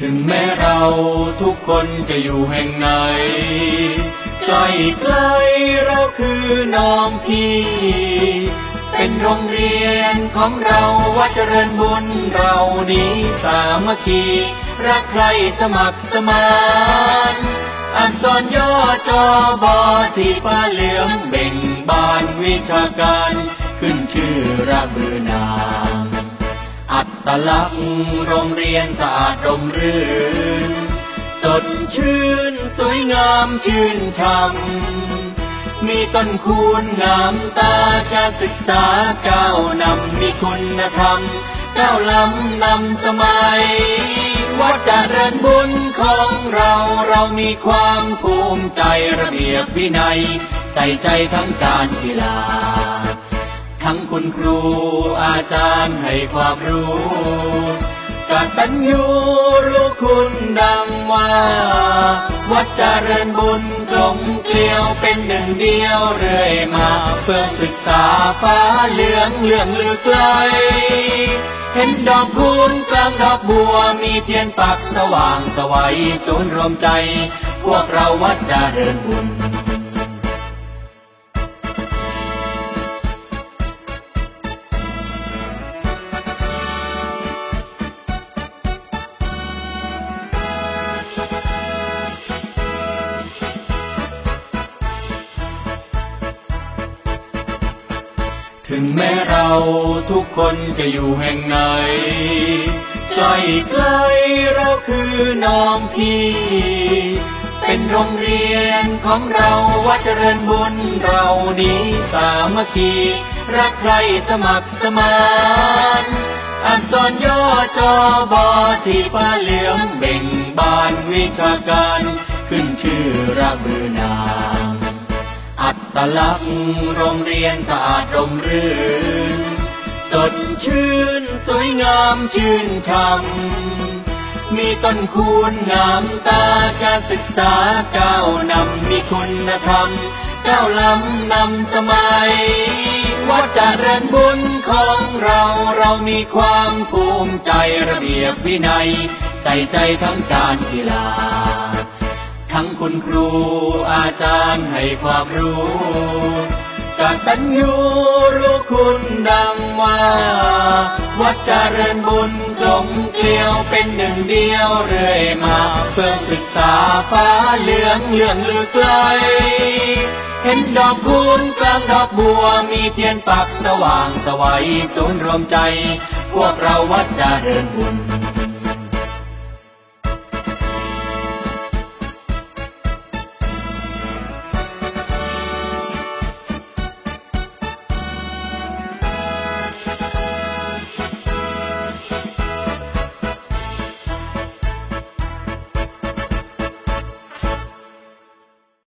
ถึงแม้เราทุกคนจะอยู่แห่งไหนใกล้ใกล้เราคือน้องพี่ เป็นโรงเรียนของเราวัดเจริญบุญเรานี้สามัคคีรักใครสมัครสมานอักษรย่อจอบอที่ฟ้าเหลืองเบ่งบานวิชาการ ขึ้นชื่อระบือนาม ตลักโรงเรียนสะอาดร่มรื่น สดชื่นสวยงามชื่นช่ำมีต้นคูณงามตาจะศึกษาก้าวนำมีคุณธรรมก้าวล้ำนำสมัย วัดจเริญบุญของเราเรามีความภูมิใจระเบียบวินัย ใส่ใจทั้งการกีฬา ทั้งคุณครูอาจารย์ให้ความรู้กตัญญูรู้คุณดังว่าวัดเจริญบุญกลมเกลียวเป็นหนึ่งเดียวเรื่อยมาเพื่อศึกษาฟ้าเหลืองเหลืองลือไกลเห็นดอกคูณกลางดอกบัวมีเทียนปักสว่างสวัยศูนย์รวมใจ พวกเราวัดเจริญบุญ ถึงแม้เราทุกคนจะอยู่แห่งไหนใกล้ใกล้เราคือน้องพี่ เป็นโรงเรียนของเราวัดเจริญบุญเรานี้สามัคคีรักใครสมัครสมานอักษรย่อจอบอที่ฟ้าเหลืองเบ่งบานวิชาการ ขึ้นชื่อระบือนา ตลักโรงเรียนสะอาดร่มรื่น สดชื่นสวยงามชื่นช่ำมีต้นคูณงามตาการศึกษาก้าวนำมีคุณธรรมก้าวล้ำนำสมัย วัดเจริญบุญของเราเรามีความภูมิใจระเบียบวินัย ใส่ใจทั้งการกีฬา ทั้งคุณครูอาจารย์ให้ความรู้กตัญญูรู้คุณดังว่าวัดเจริญบุญกลมเกลียวเป็นหนึ่งเดียวเรื่อยมาเพื่อศึกษาฟ้าเหลืองเหลืองลือไกลเห็นดอกคูณกลางดอกบัวมีเทียนปักสว่างสวัยศูนย์รวมใจ พวกเราวัดเจริญบุญ